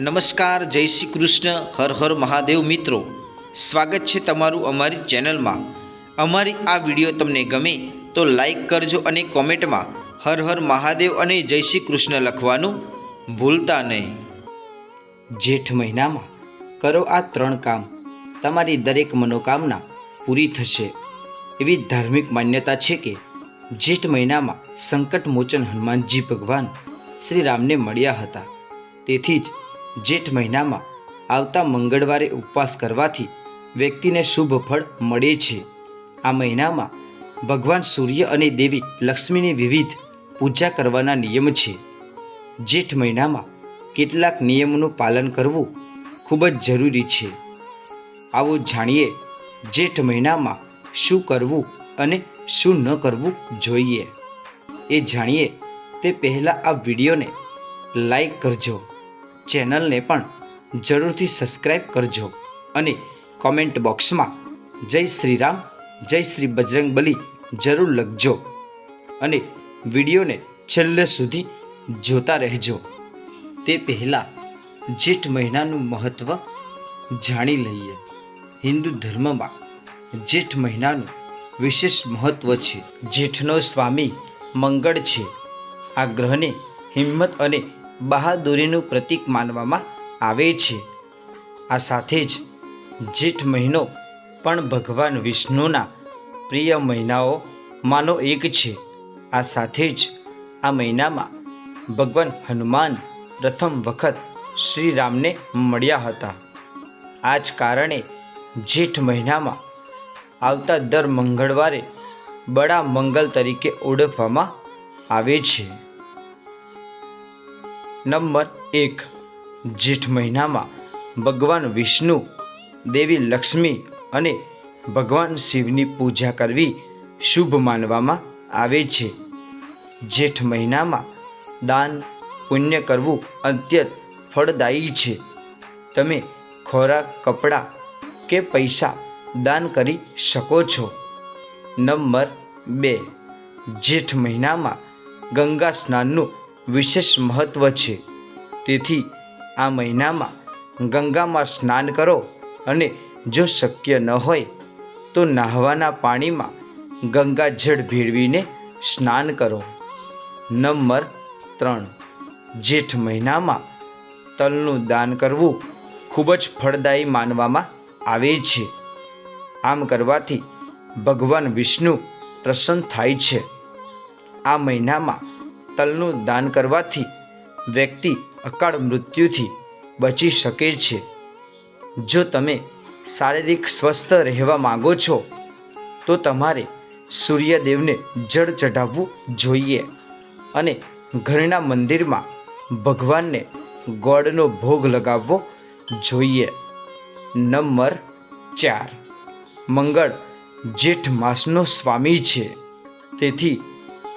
નમસ્કાર, જય શ્રી કૃષ્ણ, હર હર મહાદેવ મિત્રો. સ્વાગત છે તમારું અમારી ચેનલમાં. અમારી આ વીડિયો તમને ગમે તો લાઈક કરજો અને કોમેન્ટમાં હર હર મહાદેવ અને જય શ્રી કૃષ્ણ લખવાનું ભૂલતા નહીં. જેઠ મહિનામાં કરો આ ત્રણ કામ. તમારી દરેક મનોકામના પૂરી થશે. એવી ધાર્મિક માન્યતા છે કે જેઠ મહિનામાં સંકટ મોચન હનુમાનજી ભગવાન શ્રી રામને મળ્યા હતા. તેથી જ જેઠ મહિનામાં આવતા મંગળવારે ઉપવાસ કરવાથી વ્યક્તિને શુભ ફળ મળે છે. આ મહિનામાં ભગવાન સૂર્ય અને દેવી લક્ષ્મીની વિવિધ પૂજા કરવાના નિયમ છે. જેઠ મહિનામાં કેટલાક નિયમોનું પાલન કરવું ખૂબ જ જરૂરી છે. આવો જાણીએ જેઠ મહિનામાં શું કરવું અને શું ન કરવું જોઈએ. એ જાણીએ તે પહેલાં આ વિડીયોને લાઈક કરજો. ચેનલને પણ જરૂરથી સબસ્ક્રાઈબ કરજો અને કોમેન્ટ બોક્સમાં જય શ્રી રામ જય શ્રી બજરંગ બલી જરૂર લખજો અને વિડીયોને છેલ્લે સુધી જોતા રહેજો. તે પહેલાં જેઠ મહિનાનું મહત્ત્વ જાણી લઈએ. હિન્દુ ધર્મમાં જેઠ મહિનાનું વિશેષ મહત્ત્વ છે. જેઠનો સ્વામી મંગળ છે. આ ગ્રહને હિંમત અને બહાદુરીનું પ્રતીક માનવામાં આવે છે. આ સાથે જ જેઠ મહિનો પણ ભગવાન વિષ્ણુના પ્રિય મહિનાઓમાંનો એક છે. આ સાથે જ આ મહિનામાં ભગવાન હનુમાન પ્રથમ વખત શ્રી રામને મળ્યા હતા. આ જ કારણે જેઠ મહિનામાં આવતા દર મંગળવારે બડા મંગલ તરીકે ઓળખવામાં આવે છે. નંબર એક. જેઠ મહિનામાં ભગવાન વિષ્ણુ, દેવી લક્ષ્મી અને ભગવાન શિવની પૂજા કરવી શુભ માનવામાં આવે છે. જેઠ મહિનામાં દાન, પુણ્ય કરવું અત્યંત ફળદાયી છે. તમે ખોરાક, કપડાં કે પૈસા દાન કરી શકો છો. નંબર બે. જેઠ મહિનામાં ગંગા સ્નાનનું વિશેષ મહત્ત્વ છે. તેથી આ મહિનામાં ગંગામાં સ્નાન કરો અને જો શક્ય ન હોય તો નાહવાના પાણીમાં ગંગાજળ ભેળવીને સ્નાન કરો. નંબર ત્રણ. જેઠ મહિનામાં તલનું દાન કરવું ખૂબ જ ફળદાયી માનવામાં આવે છે. આમ કરવાથી ભગવાન વિષ્ણુ પ્રસન્ન થાય છે. આ મહિનામાં તલનું દાન કરવાથી વ્યક્તિ અકાળ મૃત્યુથી બચી શકે છે. જો તમે શારીરિક સ્વસ્થ રહેવા માંગો છો, તો તમારે સૂર્યદેવને જળ ચઢાવવું જોઈએ અને ઘરના મંદિરમાં ભગવાનને ગોળનો ભોગ લગાવવો જોઈએ. નંબર ચાર. મંગળ જેઠ માસનો સ્વામી છે. તેથી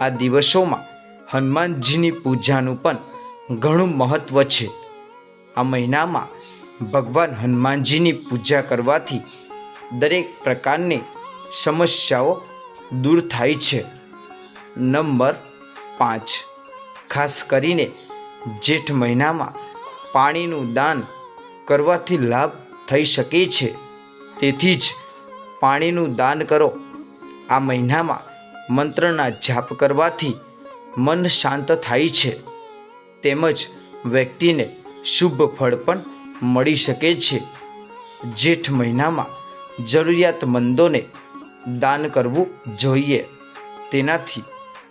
આ દિવસોમાં હનુમાનજીની પૂજાનું પણ ઘણું મહત્ત્વ છે. આ મહિનામાં ભગવાન હનુમાનજીની પૂજા કરવાથી દરેક પ્રકારની સમસ્યાઓ દૂર થાય છે. નંબર પાંચ. ખાસ કરીને જેઠ મહિનામાં પાણીનું દાન કરવાથી લાભ થઈ શકે છે. તેથી જ પાણીનું દાન કરો. આ મહિનામાં મંત્રના જાપ કરવાથી મન શાંત થાય છે. તેમજ વ્યક્તિને શુભ ફળ પણ મળી શકે છે. જેઠ મહિનામાં જરૂરિયાતમંદોને દાન કરવું જોઈએ. તેનાથી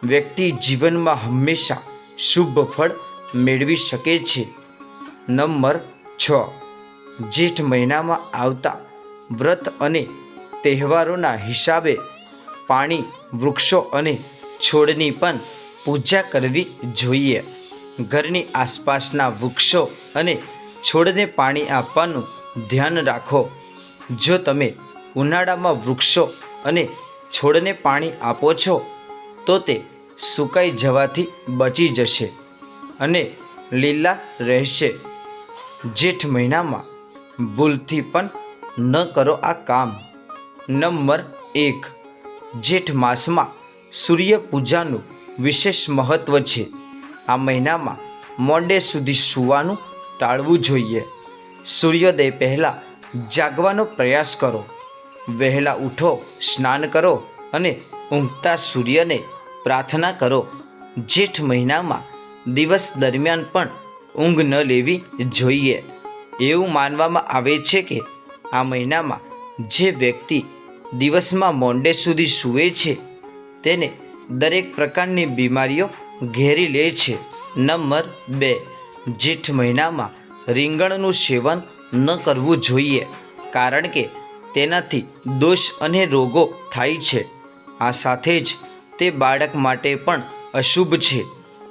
વ્યક્તિ જીવનમાં હંમેશા શુભ ફળ મેળવી શકે છે. નંબર છ. જેઠ મહિનામાં આવતા વ્રત અને તહેવારોના હિસાબે પાણી, વૃક્ષો અને છોડની પણ પૂજા કરવી જોઈએ. ઘરની આસપાસના વૃક્ષો અને છોડને પાણી આપવાનું ધ્યાન રાખો. જો તમે ઉનાળામાં વૃક્ષો અને છોડને પાણી આપો છો, તો તે સુકાઈ જવાથી બચી જશે અને લીલા રહેશે. જેઠ મહિનામાં ભૂલથી પણ ન કરો આ કામ. નંબર એક. જેઠ માસમાં સૂર્ય પૂજાનું વિશેષ મહત્ત્વ છે. આ મહિનામાં મોડે સુધી સૂવાનું ટાળવું જોઈએ. સૂર્યોદય પહેલાં જાગવાનો પ્રયાસ કરો. વહેલા ઉઠો, સ્નાન કરો અને ઊંઘતા સૂર્યને પ્રાર્થના કરો. જેઠ મહિનામાં દિવસ દરમિયાન પણ ઊંઘ ન લેવી જોઈએ. એવું માનવામાં આવે છે કે આ મહિનામાં જે વ્યક્તિ દિવસમાં મોંડે સુધી સૂવે છે, તેને દરેક પ્રકારની બીમારીઓ ઘેરી લે છે. નંબર બે, જેઠ મહિનામાં રીંગણનું સેવન ન કરવું જોઈએ, કારણ કે તેનાથી દોષ અને રોગો થાય છે. આ સાથે જ તે બાળક માટે પણ અશુભ છે.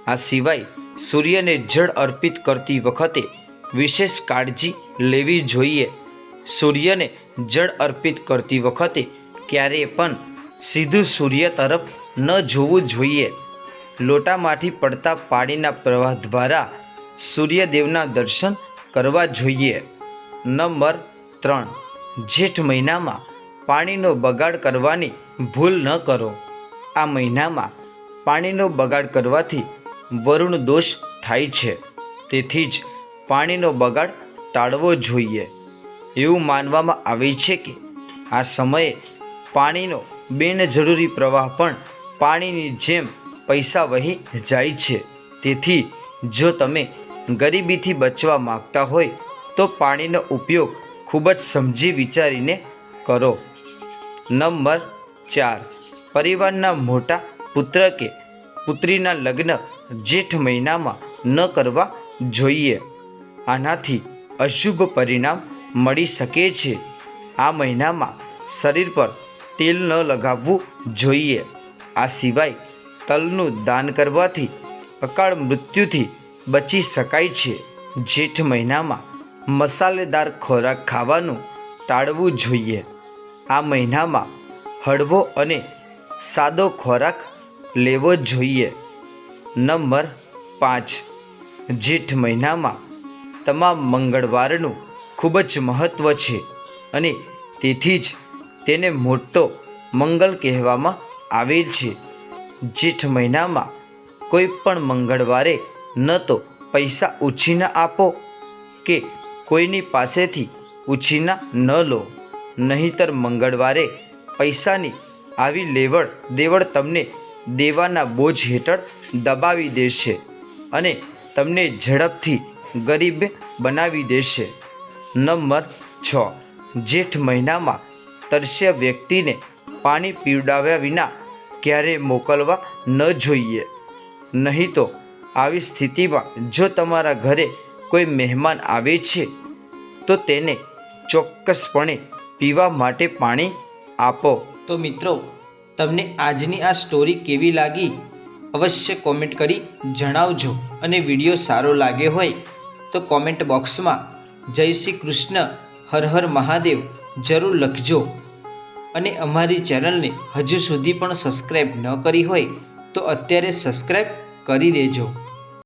આ સિવાય સૂર્યને જળ અર્પિત કરતી વખતે વિશેષ કાળજી લેવી જોઈએ. સૂર્યને જળ અર્પિત કરતી વખતે ક્યારેય પણ સીધું સૂર્ય તરફ ન જોવું જોઈએ. લોટામાંથી પડતા પાણીના પ્રવાહ દ્વારા સૂર્યદેવના દર્શન કરવા જોઈએ. નંબર ત્રણ. જેઠ મહિનામાં પાણીનો બગાડ કરવાની ભૂલ ન કરો. આ મહિનામાં પાણીનો બગાડ કરવાથી વરુણ દોષ થાય છે. તેથી જ પાણીનો બગાડ ટાળવો જોઈએ. એવું માનવામાં આવે છે કે આ સમયે પાણીનો બિનજરૂરી પ્રવાહ પણ પાણીની જેમ પૈસા વહી જાય છે. તેથી જો તમે ગરીબીથી બચવા માંગતા હોય, તો પાણીનો ઉપયોગ ખૂબ જ સમજી વિચારીને કરો. નંબર ચાર. પરિવારના મોટા પુત્ર કે પુત્રીના લગ્ન જેઠ મહિનામાં ન કરવા જોઈએ. આનાથી અશુભ પરિણામ મળી શકે છે. આ મહિનામાં શરીર પર તેલ ન લગાવવું જોઈએ. આ સિવાય તલનું દાન કરવાથી અકાળ મૃત્યુથી બચી શકાય છે. જેઠ મહિનામાં મસાલેદાર ખોરાક ખાવાનું ટાળવું જોઈએ. આ મહિનામાં હળવો અને સાદો ખોરાક લેવો જોઈએ. નંબર પાંચ. જેઠ મહિનામાં તમામ મંગળવારનું ખૂબ જ મહત્ત્વ છે અને તેથી જ તેને મોટો મંગલ કહેવામાં આવે છે. જેઠ મહિનામાં કોઈ પણ મંગળવારે ન તો પૈસા ઉછીના આપો કે કોઈની પાસેથી ઉછીના ન લો. નહીંતર મંગળવારે પૈસાની આવી લેવડ દેવડ તમને દેવાના બોજ હેઠળ દબાવી દેશે અને તમને ઝડપથી ગરીબ બનાવી દેશે. નંબર છ. જેઠ મહિનામાં તરસ્ય વ્યક્તિને પાણી પીવડાવ્યા વિના ક્યારેય મોકલવા ન જોઈએ. નહીં તો આવી સ્થિતિમાં જો તમારા ઘરે કોઈ મહેમાન આવે છે, તો તેને ચોક્કસપણે પીવા માટે પાણી આપો. તો મિત્રો, તમને આજની આ સ્ટોરી કેવી લાગી? અવશ્ય કોમેન્ટ કરી જણાવજો અને વીડિયો સારો લાગ્યો હોય, તો કોમેન્ટ બોક્સમાં જય શ્રી કૃષ્ણ, હર હર મહાદેવ જરૂર લખજો. અને અમારી ચેનલને હજુ સુધી પણ સબસ્ક્રાઈબ ન કરી હોય તો અત્યારે સબસ્ક્રાઈબ કરી દેજો.